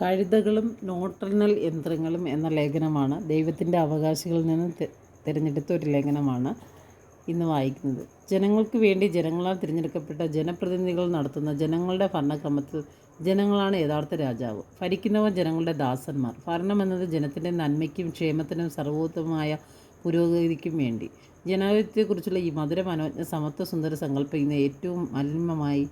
കഴുതകളും നോട്ടെണ്ണൽ യന്ത്രങ്ങളും എന്ന ലേഖനമാണ്. ദൈവത്തിന്റെ അവകാശികളിൽ നിന്ന് തിരഞ്ഞെടുത്ത ഒരു ലേഖനമാണ് ഇന്ന് വായിക്കുന്നത്. ജനങ്ങൾക്ക് വേണ്ടി ജനങ്ങളാൽ തിരഞ്ഞെടുക്കപ്പെട്ട ജനപ്രതിനിധികൾ നടത്തുന്ന ജനങ്ങളുടെ ഭരണക്രമത്തിൽ ജനങ്ങളാണ് യഥാർത്ഥ രാജാവ്. ഭരിക്കുന്നവർ ജനങ്ങളുടെ ദാസന്മാർ. ഭരണം എന്നത് ജനത്തിന്റെ നന്മയ്ക്കും ക്ഷേമത്തിനും സർവോത്തമമായ പുരോഗതിക്കും വേണ്ടി. ജനാധിപത്യത്തെക്കുറിച്ചുള്ള ഈ മധുര മനോജ്ഞ സമത്വ സുന്ദര സങ്കല്പം ഇന്ന് ഏറ്റവും മലിനമായി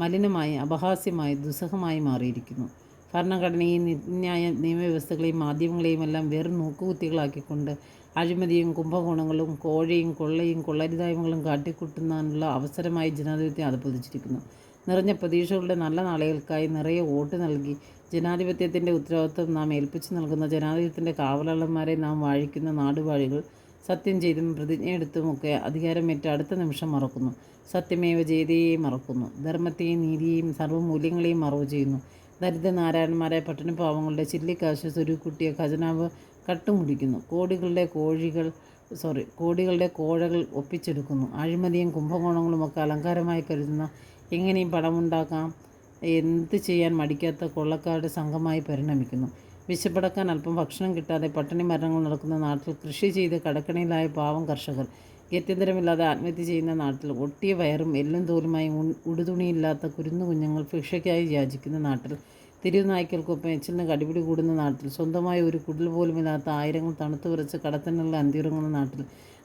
മലിനമായി അപഹാസ്യമായി ദുസ്സഹമായി മാറിയിരിക്കുന്നു. ഭരണഘടനയും നീതിന്യായ നിയമവ്യവസ്ഥകളെയും മാധ്യമങ്ങളെയും എല്ലാം വെറും നോക്കുകുത്തികളാക്കിക്കൊണ്ട് അഴിമതിയും കുംഭകോണങ്ങളും കോഴയും കൊള്ളയും കൊള്ളരുതായ്മകളും കാട്ടിക്കൂട്ടുന്നതിനുള്ള അവസരമായി ജനാധിപത്യം അധപ്പതിച്ചിരിക്കുന്നു നിറഞ്ഞ പ്രതീക്ഷകളുടെ നല്ല നാളുകൾക്കായി നിറയെ വോട്ട് നൽകി ജനാധിപത്യത്തിന്റെ ഉത്തരവാദിത്വം നാം ഏൽപ്പിച്ചു നൽകുന്ന ജനാധിപത്യത്തിന്റെ കാവലാളന്മാരെ നാം വാഴിക്കുന്ന നാടുവാഴികൾ സത്യം ചെയ്തും പ്രതിജ്ഞയെടുത്തുമൊക്കെ അധികാരമേറ്റ അടുത്ത നിമിഷം മറക്കുന്നു. സത്യമേവ ജയതയെ മറക്കുന്നു. ധർമ്മത്തെയും നീതിയെയും സർവമൂല്യങ്ങളെയും മറവ് ചെയ്യുന്നു. ദരിദ്രനാരായണന്മാരെ പട്ടണപാവങ്ങളുടെ ചില്ലിക്കാശ് സ്വരുക്കുട്ടിയ ഖജനാവ് കട്ടുമുടിക്കുന്നു കോടികളുടെ കോഴികൾ സോറി കോടികളുടെ കോഴകൾ ഒപ്പിച്ചെടുക്കുന്നു. അഴിമതിയും കുംഭകോണങ്ങളുമൊക്കെ അലങ്കാരമായി കരുതുന്ന എങ്ങനെയും പണമുണ്ടാക്കാം. എന്ത് ചെയ്യാൻ മടിക്കാത്ത കൊള്ളക്കാരുടെ സംഘമായി പരിണമിക്കുന്നു. വിശപ്പടക്കാൻ അല്പം ഭക്ഷണം കിട്ടാതെ പട്ടിണി മരണങ്ങൾ നടക്കുന്ന നാട്ടിൽ കൃഷി ചെയ്ത് കടക്കണിയിലായ പാവം കർഷകർ. ഗത്യന്തരമില്ലാതെ ആത്മഹത്യ ചെയ്യുന്ന നാട്ടിൽ ഒട്ടിയ വയറും എല്ലും തോലുമായി ഉടുതുണിയില്ലാത്ത കുരുന്നു കുഞ്ഞുങ്ങൾ ഭിക്ഷയ്ക്കായി യാചിക്കുന്ന നാട്ടിൽ തിരുനായ്ക്കൾക്കൊപ്പം എച്ചിലിന് കടിപിടി കൂടുന്ന നാട്ടിൽ സ്വന്തമായി ഒരു കുടിൽ പോലുമില്ലാത്ത ആയിരങ്ങൾ തണുത്തു വിറച്ച് കടത്തനുള്ള അന്തിയുറങ്ങുന്ന നാട്ടിൽ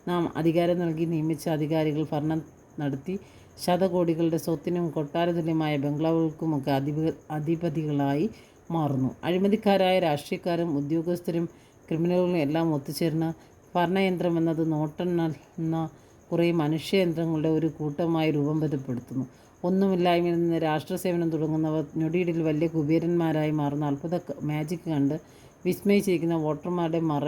നാം അധികാരം നൽകി നിയമിച്ച അധികാരികൾ ഭരണം നടത്തി ശതകോടികളുടെ സ്വത്തിനും കൊട്ടാരതുല്യമായ ബംഗ്ലാവുകൾക്കുമൊക്കെ അധിപ അധിപതികളായി മാറുന്നു. അഴിമതിക്കാരായ രാഷ്ട്രീയക്കാരും ഉദ്യോഗസ്ഥരും ക്രിമിനലുകളും എല്ലാം ഒത്തുചേർന്ന് ഭരണയന്ത്രം എന്നത് നോട്ടെണ്ണുന്ന കുറേ മനുഷ്യയന്ത്രങ്ങളുടെ ഒരു കൂട്ടമായി രൂപം ബന്ധപ്പെടുത്തുന്നു ഒന്നുമില്ലായ്മയിൽ നിന്ന് രാഷ്ട്രസേവനം തുടങ്ങുന്നവർ ഞൊടിയിടിൽ വലിയ കുബേരന്മാരായി മാറുന്ന അത്ഭുത മാജിക് കണ്ട് വിസ്മയിച്ചിരിക്കുന്ന വോട്ടർമാരുടെ മറ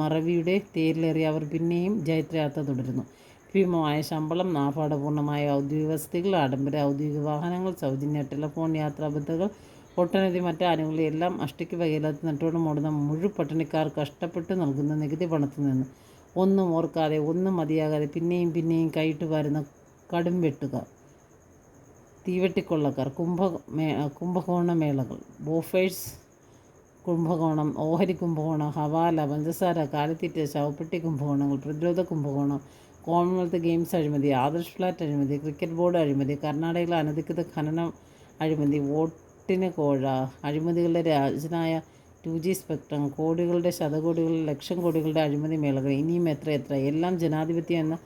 മറവിയുടെ തേരിലേറി അവർ പിന്നെയും ജൈത്രയാത്ര തുടരുന്നു. ഭീമമായ ശമ്പളം ആഭാടപൂർണമായ ഔദ്യോഗിക വസതികൾ ആഡംബര ഔദ്യോഗിക വാഹനങ്ങൾ സൗജന്യ ടെലിഫോൺ യാത്രാബദ്ധകൾ ഒട്ടനവധി മറ്റ് ആനുകൂല്യം എല്ലാം അഷ്ടിക്ക് വകയില്ലാത്ത നെട്ടോടും മൂടുന്ന മുഴു പട്ടിണിക്കാർ കഷ്ടപ്പെട്ട് നൽകുന്ന നികുതി പണത്തിൽ നിന്ന് ഒന്നും ഓർക്കാതെ ഒന്നും മതിയാകാതെ പിന്നെയും പിന്നെയും കൈയിട്ട് വരുന്ന കടും വെട്ടുകാർ തീവെട്ടിക്കൊള്ളക്കാർ കുംഭ കുംഭകോണ മേളകൾ ബോഫേഴ്സ് കുംഭകോണം ഓഹരി കുംഭകോണം ഹവാല പഞ്ചസാര കാലിത്തീറ്റ ശവപ്പെട്ടി കുംഭകോണങ്ങൾ പ്രതിരോധ കുംഭകോണം കോമൺവെൽത്ത് ഗെയിംസ് അഴിമതി ആദർശ് ഫ്ലാറ്റ് അഴിമതി ക്രിക്കറ്റ് ബോർഡ് അഴിമതി കർണാടകയിലെ അനധികൃത ഖനനം അഴിമതി വോട്ടിന് കോഴ. അഴിമതികളുടെ രാജനായ ജി സ്പെക്ട്രം കോടികളുടെ ശതകോടികളുടെ ലക്ഷം കോടികളുടെ അഴിമതി മേളകൾ. ഇനിയും എത്ര എത്ര? എല്ലാം ജനാധിപത്യം എന്ന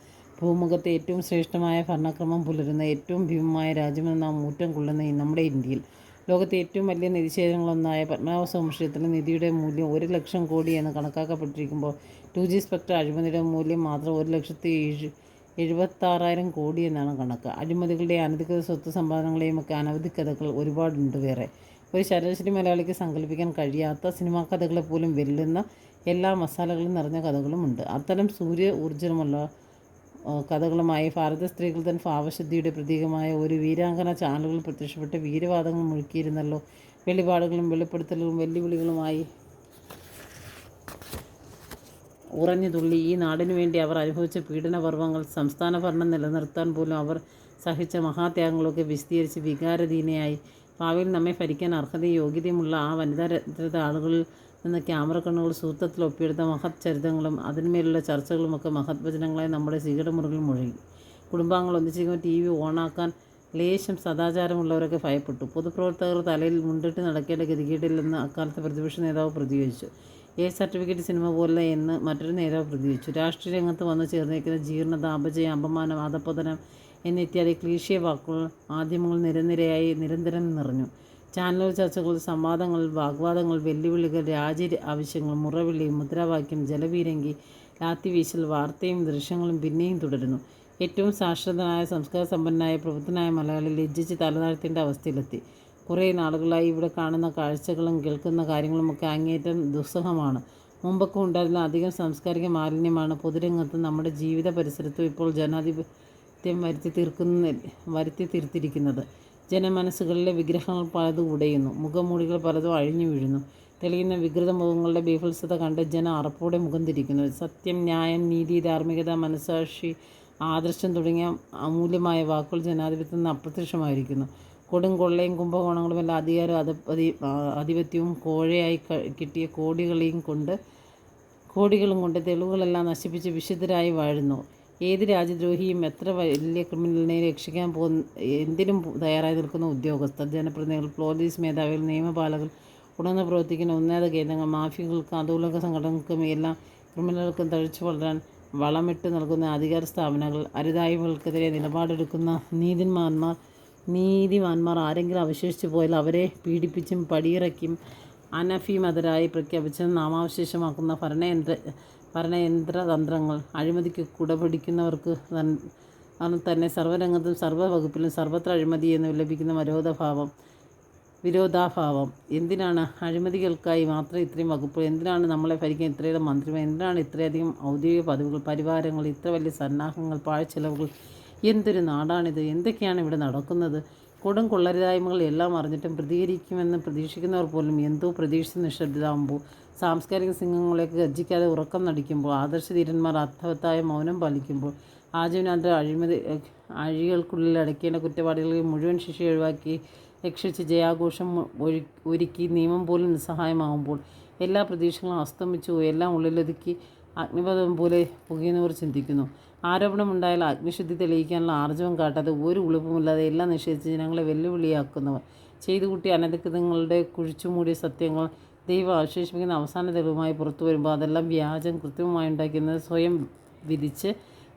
ഭൂമുഖത്തെ ഏറ്റവും ശ്രേഷ്ഠമായ ഭരണക്രമം പുലരുന്ന ഏറ്റവും ഭീമമായ രാജ്യമെന്ന് നാം ഊറ്റം കൊള്ളുന്ന നമ്മുടെ ഇന്ത്യയിൽ. ലോകത്തെ ഏറ്റവും വലിയ നിധിശേഖരങ്ങളൊന്നായ പത്മനാഭ സംശയത്തിലെ നിധിയുടെ മൂല്യം ഒരു ലക്ഷം കോടി എന്ന് കണക്കാക്കപ്പെട്ടിരിക്കുമ്പോൾ ടു ജി സ്പെക്ടർ അഴിമതിയുടെ മൂല്യം മാത്രം ഒരു ലക്ഷത്തി എഴുപത്താറായിരം കോടി എന്നാണ് കണക്ക്. അഴിമതികളുടെയും അനധികൃത സ്വത്ത് സമ്പാദനങ്ങളെയും ഒക്കെ അനവധി കഥകൾ ഒരുപാടുണ്ട് വേറെ. ഒരു ശരാശരി മലയാളിക്ക് സങ്കല്പിക്കാൻ കഴിയാത്ത സിനിമാ കഥകളെ പോലും വെല്ലുന്ന എല്ലാ മസാലകളും നിറഞ്ഞ കഥകളുമുണ്ട് അത്തരം സൂര്യ ഊർജമുള്ള കഥകളുമായി ഭാരത സ്ത്രീകൾ തൻ ഭാവശുദ്ധിയുടെ പ്രതീകമായ ഒരു വീരാങ്കന ചാനലുകൾ പ്രത്യക്ഷപ്പെട്ട് വീരവാദങ്ങൾ മുഴുക്കിയിരുന്നല്ലോ. വെളിപാടുകളും വെളിപ്പെടുത്തലുകളും വെല്ലുവിളികളുമായി ഉറഞ്ഞു തുള്ളി ഈ നാടിനു വേണ്ടി അവർ അനുഭവിച്ച പീഡനപർവങ്ങൾ സംസ്ഥാന ഭരണം നിലനിർത്താൻ പോലും അവർ സഹിച്ച മഹാത്യാഗങ്ങളൊക്കെ വിശദീകരിച്ച് വികാരധീനയായി. ഭാവിയിൽ നമ്മെ ഭരിക്കാൻ അർഹതയും യോഗ്യതയുമുള്ള ആ വനിതാ രത്നത ആളുകളിൽ നിന്ന് ക്യാമറ കണ്ണുകൾ സൂത്രത്തിൽ ഒപ്പിയെടുത്ത മഹത് ചരിതങ്ങളും അതിന്മേലുള്ള ചർച്ചകളുമൊക്കെ മഹത് വചനങ്ങളായി നമ്മുടെ സ്വീകരമുറികളിൽ മുഴങ്ങി. കുടുംബാംഗങ്ങൾ ഒന്നിച്ചിരിക്കുമ്പോൾ ടി വി ഓണാക്കാൻ ലേശം സദാചാരമുള്ളവരൊക്കെ ഭയപ്പെട്ടു. പൊതുപ്രവർത്തകർ തലയിൽ മുണ്ടിട്ട് നടക്കേണ്ട ഗതികേടില്ലെന്ന് അക്കാലത്തെ പ്രതിപക്ഷ നേതാവ് പ്രതികരിച്ചു. എ സർട്ടിഫിക്കറ്റ് സിനിമ പോലെ എന്ന് മറ്റൊരു നേതാവ് പ്രതികരിച്ചു. രാഷ്ട്രീയ രംഗത്ത് വന്നു ചേർന്നിരിക്കുന്ന ജീർണത അപജയം അപമാനം അധപ്പതനം എന്നീ ഇത്യാദി ക്ലീശിയ വാക്കുകൾ മാധ്യമങ്ങൾ നിരനിരയായി നിരന്തരം നിറഞ്ഞു. ചാനൽ ചർച്ചകൾ സംവാദങ്ങൾ വാഗ്വാദങ്ങൾ വെല്ലുവിളികൾ രാജ്യ ആവശ്യങ്ങൾ മുറവിളി മുദ്രാവാക്യം ജലവീരങ്കി ലാത്തിവീശൽ വാർത്തയും ദൃശ്യങ്ങളും പിന്നെയും തുടരുന്നു. ഏറ്റവും സാക്ഷരതനായ സംസ്കാര സമ്പന്നനായ പ്രബുദ്ധനായ മലയാളി ലജ്ജിച്ച് തലതാഴ്ത്തേണ്ട അവസ്ഥയിലെത്തി. കുറേ നാളുകളായി ഇവിടെ കാണുന്ന കാഴ്ചകളും കേൾക്കുന്ന കാര്യങ്ങളുമൊക്കെ അങ്ങേയറ്റം ദുസ്സഹമാണ്. മുമ്പൊക്കെ ഉണ്ടായിരുന്ന അധികം സാംസ്കാരിക മാലിന്യമാണ് പൊതുരംഗത്ത് നമ്മുടെ ജീവിത പരിസരത്തും ഇപ്പോൾ ജനാധിപത്യം വരുത്തി തീർക്കുന്ന വരുത്തി തീർത്തിരിക്കുന്നത്. ജനമനസ്സുകളിലെ വിഗ്രഹങ്ങൾ പലതും ഉടയുന്നു. മുഖമൂടികൾ പലതും അഴിഞ്ഞു വീഴുന്നു. തെളിയുന്ന വികൃത മുഖങ്ങളുടെ ബീഭത്സത കണ്ട് ജനം അറപ്പോടെ മുഖം തിരിക്കുന്നു. സത്യം ന്യായം നീതി ധാർമ്മികത മനസാക്ഷി ആദർശം തുടങ്ങിയ അമൂല്യമായ വാക്കുകൾ ജനാധിപത്യത്തിൽ നിന്ന് അപ്രത്യക്ഷമായിരിക്കുന്നു. കൊടും കൊള്ളയും കുംഭകോണങ്ങളും എല്ലാം അധികാരം അധപതി ആധിപത്യവും കോഴയായി കിട്ടിയ കോടികളെയും കൊണ്ട് കോടികളും കൊണ്ട് തെളിവുകളെല്ലാം നശിപ്പിച്ച് വിശുദ്ധരായി വാഴുന്നു. ഏത് രാജ്യദ്രോഹിയും എത്ര വലിയ ക്രിമിനലിനെ രക്ഷിക്കാൻ പോകുന്ന എന്തിനും തയ്യാറായി നിൽക്കുന്ന ഉദ്യോഗസ്ഥർ ജനപ്രതിനിധികൾ പോലീസ് മേധാവികൾ നിയമപാലകർ ഉണർന്ന് പ്രവർത്തിക്കുന്ന ഉന്നത കേന്ദ്രങ്ങൾ മാഫിയകൾക്കും അതുലക സംഘടനകൾക്കും എല്ലാം ക്രിമിനലുകൾക്കും തഴിച്ചു വളരാൻ വളമിട്ട് നൽകുന്ന അധികാര സ്ഥാപനങ്ങൾ അരുതായ്മകൾക്കെതിരെ നിലപാടെടുക്കുന്ന നീതിന്മാന്മാർ നീതിമാന്മാർ ആരെങ്കിലും അവശേഷിച്ചു പോയാൽ അവരെ പീഡിപ്പിച്ചും പടിയിറക്കിയും അനഫിമതരായി പ്രഖ്യാപിച്ച് നാമാവശേഷമാക്കുന്ന ഭരണയന്ത്ര ഭരണയന്ത്രതന്ത്രങ്ങൾ. അഴിമതിക്ക് കുടപിടിക്കുന്നവർക്ക് തന്നെ സർവരംഗത്തും സർവ വകുപ്പിലും സർവത്ര അഴിമതി എന്ന് വിലപിക്കുന്ന വിരോധഭാവം വിരോധാഭാവം. എന്തിനാണ് അഴിമതികൾക്കായി മാത്രം ഇത്രയും വകുപ്പ്? എന്തിനാണ് നമ്മളെ ഭരിക്കാൻ ഇത്രയേറെ മന്ത്രിമാർ? എന്തിനാണ് ഇത്രയധികം ഔദ്യോഗിക പദവികൾ പരിവാരങ്ങൾ ഇത്ര വലിയ സന്നാഹങ്ങൾ പാഴ്ചെലവുകൾ എന്തൊരു നാടാണിത്? എന്തൊക്കെയാണ് ഇവിടെ നടക്കുന്നത്? കൊടും കൊള്ളരുതായ്മകൾ എല്ലാം അറിഞ്ഞിട്ടും പ്രതികരിക്കുമെന്ന് പ്രതീക്ഷിക്കുന്നവർ പോലും എന്തോ പ്രതീക്ഷിച്ച് നിശബ്ദരാകുമ്പോൾ സാംസ്കാരിക സിംഹങ്ങളെയൊക്കെ ഗർജിക്കാതെ ഉറക്കം നടിക്കുമ്പോൾ ആദർശധീരന്മാർ അർത്ഥവത്തായ മൗനം പാലിക്കുമ്പോൾ ആജീവനാന്തര അഴിമതി അഴികൾക്കുള്ളിൽ അടയ്ക്കേണ്ട കുറ്റവാളികളെ മുഴുവൻ ശിക്ഷ ഒഴിവാക്കി രക്ഷിച്ച് ജയാഘോഷം ഒരു ഒരുക്കി നിയമം പോലും നിസ്സഹായമാകുമ്പോൾ എല്ലാ പ്രതീക്ഷകളും അസ്തമിച്ചു എല്ലാം ഉള്ളിലൊതുക്കി അഗ്നിപഥം പോലെ പുകയുന്നവർ ചിന്തിക്കുന്നു. ആരോപണമുണ്ടായാൽ അഗ്നിശുദ്ധി തെളിയിക്കാനുള്ള ആർജവം കാട്ടാതെ ഒരു ഉളുപ്പുമില്ലാതെ എല്ലാം നിഷേധിച്ച് ജനങ്ങളെ വെല്ലുവിളിയാക്കുന്നവർ. ചെയ്തു കൂട്ടിയ അനധികൃതങ്ങളുടെ കുഴിച്ചുമൂടിയ സത്യങ്ങൾ ദൈവം അവശേഷിപ്പിക്കുന്ന അവസാന തെളിവുമായി പുറത്തു വരുമ്പോൾ അതെല്ലാം വ്യാജം കൃത്രിമമായി ഉണ്ടാക്കുന്നത് സ്വയം വിധിച്ച്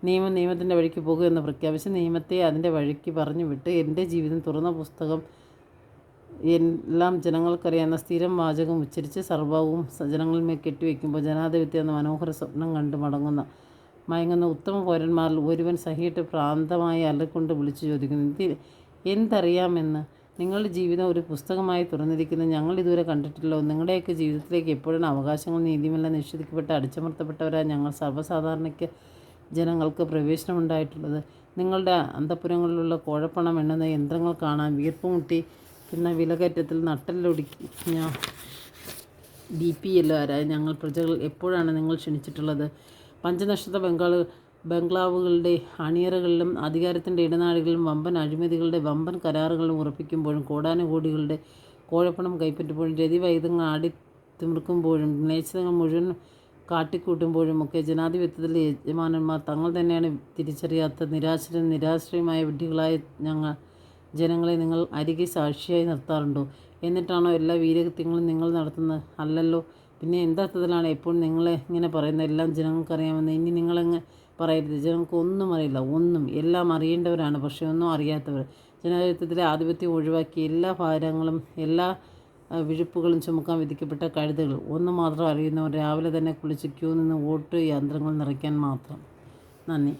നിയമം നിയമത്തിന്റെ വഴിക്ക് പോകുമെന്ന് പ്രഖ്യാപിച്ച് നിയമത്തെ അതിന്റെ വഴിക്ക് പറഞ്ഞു വിട്ട് എന്റെ ജീവിതം തുറന്ന പുസ്തകം എല്ലാം ജനങ്ങൾക്കറിയാവുന്ന സ്ഥിരം വാചകം ഉച്ചരിച്ച് സർവവും ജനങ്ങളിന്മേൽ കെട്ടിവെക്കുമ്പോൾ ജനാധിപത്യം എന്ന മനോഹര സ്വപ്നം കണ്ട് മടങ്ങുന്ന മയങ്ങുന്ന ഉത്തമ പൗരന്മാരിൽ ഒരുവൻ സഹിയിട്ട് പ്രാന്തമായി അലക്കൊണ്ട് വിളിച്ചു ചോദിക്കുന്നു എന്തി എന്തറിയാമെന്ന്? നിങ്ങളുടെ ജീവിതം ഒരു പുസ്തകമായി തുറന്നിരിക്കുന്നത് ഞങ്ങൾ ഇതുവരെ കണ്ടിട്ടില്ലോ. നിങ്ങളുടെയൊക്കെ ജീവിതത്തിലേക്ക് എപ്പോഴും അവകാശങ്ങൾ നീതിമെല്ലാം നിഷേധിക്കപ്പെട്ട് അടിച്ചമർത്തപ്പെട്ടവരായ ഞങ്ങൾ സർവസാധാരണയ്ക്ക് ജനങ്ങൾക്ക് പ്രവേശനമുണ്ടായിട്ടുള്ളത്. നിങ്ങളുടെ അന്തപുരങ്ങളിലുള്ള കോഴപ്പണം എണ്ണുന്ന യന്ത്രങ്ങൾ കാണാൻ വീർപ്പുമുട്ടി എന്ന വിലകയറ്റത്തിൽ ഞാൻ ബി പി എല്ലാവരായ ഞങ്ങൾ പ്രജകൾ എപ്പോഴാണ് നിങ്ങൾ ക്ഷണിച്ചിട്ടുള്ളത്? പഞ്ചനക്ഷത്ര ബംഗാൾ ബംഗ്ലാവുകളുടെ അണിയറകളിലും അധികാരത്തിന്റെ ഇടനാഴികളിലും വമ്പൻ അഴിമതികളുടെ വമ്പൻ കരാറുകളും ഉറപ്പിക്കുമ്പോഴും കോടാനുകോടികളുടെ കോഴപ്പണം കൈപ്പറ്റുമ്പോഴും രതിവൈദ്യങ്ങൾ ആടി തിമിർക്കുമ്പോഴും നേച്ചതങ്ങൾ മുഴുവൻ കാട്ടിക്കൂട്ടുമ്പോഴും ഒക്കെ ജനാധിപത്യത്തിലെ യജമാനന്മാർ തങ്ങൾ തന്നെയാണ് തിരിച്ചറിയാത്ത നിരാശരും നിരാശ്രയമായ വിഡ്ഢികളായ ഞങ്ങൾ ജനങ്ങളെ നിങ്ങൾ അരികെ സാക്ഷിയായി നിർത്താറുണ്ടോ? എന്നിട്ടാണോ എല്ലാ വീരകൃത്യങ്ങളും നിങ്ങൾ നടത്തുന്നത്? അല്ലല്ലോ. പിന്നെ എന്തർത്ഥത്തിലാണ് എപ്പോഴും നിങ്ങളെ ഇങ്ങനെ പറയുന്നത്? എല്ലാം ജനങ്ങൾക്കറിയാമെന്ന് ഇനി നിങ്ങളങ്ങ് പറയരുത്. ജനങ്ങൾക്ക് ഒന്നും അറിയില്ല. ഒന്നും. എല്ലാം അറിയേണ്ടവരാണ്. പക്ഷേ ഒന്നും അറിയാത്തവർ. ജനാധിപത്യത്തിലെ ആധിപത്യം ഒഴിവാക്കി എല്ലാ ഭാരങ്ങളും എല്ലാ വിഴുപ്പുകളും ചുമക്കാൻ വിധിക്കപ്പെട്ട കഴുതുകൾ. ഒന്ന് മാത്രം അറിയുന്നവർ രാവിലെ തന്നെ കുളിച്ച് ക്യൂ നിന്ന് വോട്ട് യന്ത്രങ്ങൾ നിറയ്ക്കാൻ മാത്രം. നന്ദി.